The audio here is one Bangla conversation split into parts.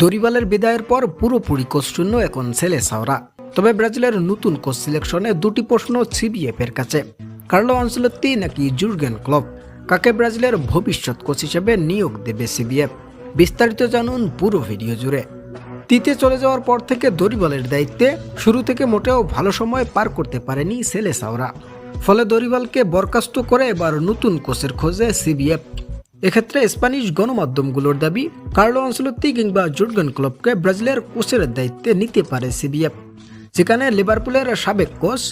দরিবালের বিদায়ের পর পুরোপুরি কোচ শূন্য এখন ছেলে সাওরা। তবে ব্রাজিলের নতুন কোচ সিলেকশনে দুটি প্রশ্ন সিবিএফের কাছে। কার্লো আনসেলত্তি নাকি জুর্গেন ক্লব কাকে ব্রাজিলের ভবিষ্যৎ কোচ হিসেবে নিয়োগ দেবে সিবিএফ? বিস্তারিত জানুন পুরো ভিডিও জুড়ে। তিতে চলে যাওয়ার পর থেকে দরিবালের দায়িত্বে শুরু থেকে মোটেও ভালো সময় পার করতে পারেনি সেলে সাওরা। ফলে দরিবালকে বরখাস্ত করে এবার নতুন কোচের খোঁজে সিবিএফ। এক্ষেত্রে স্প্যানিশ গণমাধ্যমগুলোর দাবি, কার্লো আনসেলত্তি কিংবা জুর্গেন ক্লবকে ব্রাজিলের কোচের দায়িত্বে নিতে পারে সিবিএফ। যেখানে লিভারপুলের সাবেক কোচ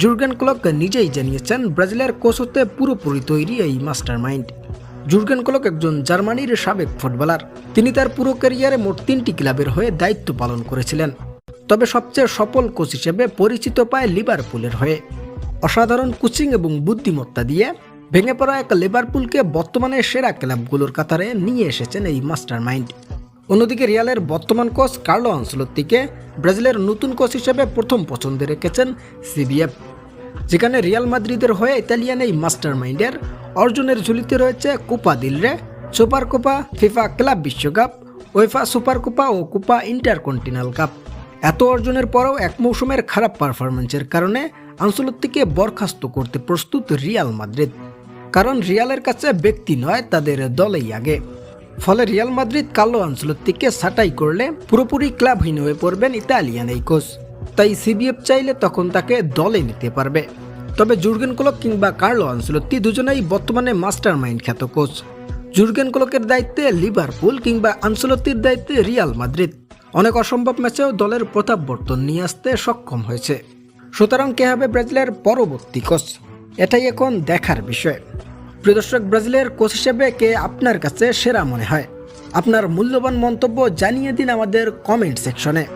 জুর্গেন ক্লক নিজেই জানিয়েছেন ব্রাজিলের কোচ হতে পুরোপুরি তৈরি এই মাস্টার মাইন্ড জুর্গেন ক্লক একজন জার্মানির সাবেক ফুটবলার। তিনি তার পুরো ক্যারিয়ারে মোট তিনটি ক্লাবের হয়ে দায়িত্ব পালন করেছিলেন। তবে সবচেয়ে সফল কোচ হিসেবে পরিচিত পায় লিভারপুলের হয়ে। অসাধারণ কোচিং এবং বুদ্ধিমত্তা দিয়ে ভেঙে পড়া এক লিভারপুলকে বর্তমানে সেরা ক্লাবগুলোর কাতারে নিয়ে এসেছেন এই মাস্টার মাইন্ড অন্যদিকে রিয়ালের বর্তমান কোচ কার্লো আনসেলত্তিকে ব্রাজিলের নতুন কোচ হিসেবে প্রথম পছন্দে রেখেছেন সিবিএফ যেখানে রিয়াল মাদ্রিদের হয়ে ইতালিয়ান এই মাস্টার মাইন্ডের অর্জনের ঝুলিতে রয়েছে Copa del Rey Super Copa, FIFA Club বিশ্বকাপ, ওয়েফা সুপার কোপা ও কোপা ইন্টারকন্টিনাল কাপ। এত অর্জনের পরেও এক মৌসুমের খারাপ পারফরমেন্সের কারণে আনসেলত্তিকে বরখাস্ত করতে প্রস্তুত রিয়াল মাদ্রিদ। কারণ রিয়ালের কাছে ব্যক্তি নয়, তাদের দলেই আগে। ফলে রিয়াল মাদ্রিদ কালো আনসেলত্তিকে ছাঁটাই করলে পুরোপুরি ক্লাবহীন হয়ে পড়বেন ইতালিয়ান এই কোচ। তাই সিবিএফ চাইলে তখন তাকে দলে নিতে পারবে। তবে জুর্গেন ক্লক কিংবা কার্লো আনসেলত্তি দুজনেই বর্তমানে মাস্টার মাইন্ড খ্যাত কোচ। জুর্গেন ক্লকের দায়িত্বে লিভারপুল কিংবা আনসেলত্তির দায়িত্বে রিয়াল মাদ্রিদ। অনেক অসম্ভব ম্যাচেও দলের প্রতাপবর্তন নিয়ে আসতে সক্ষম হয়েছে। সুতরাং কে হবে ব্রাজিলের পরবর্তী কোচ? এটাই এখন দেখার বিষয়। প্রিয় দর্শক, ব্রাজিলের কোচ হিসেবে কে আপনার কাছে সেরা মনে হয়? আপনার মূল্যবান মন্তব্য জানিয়ে দিন আমাদের কমেন্ট সেকশনে।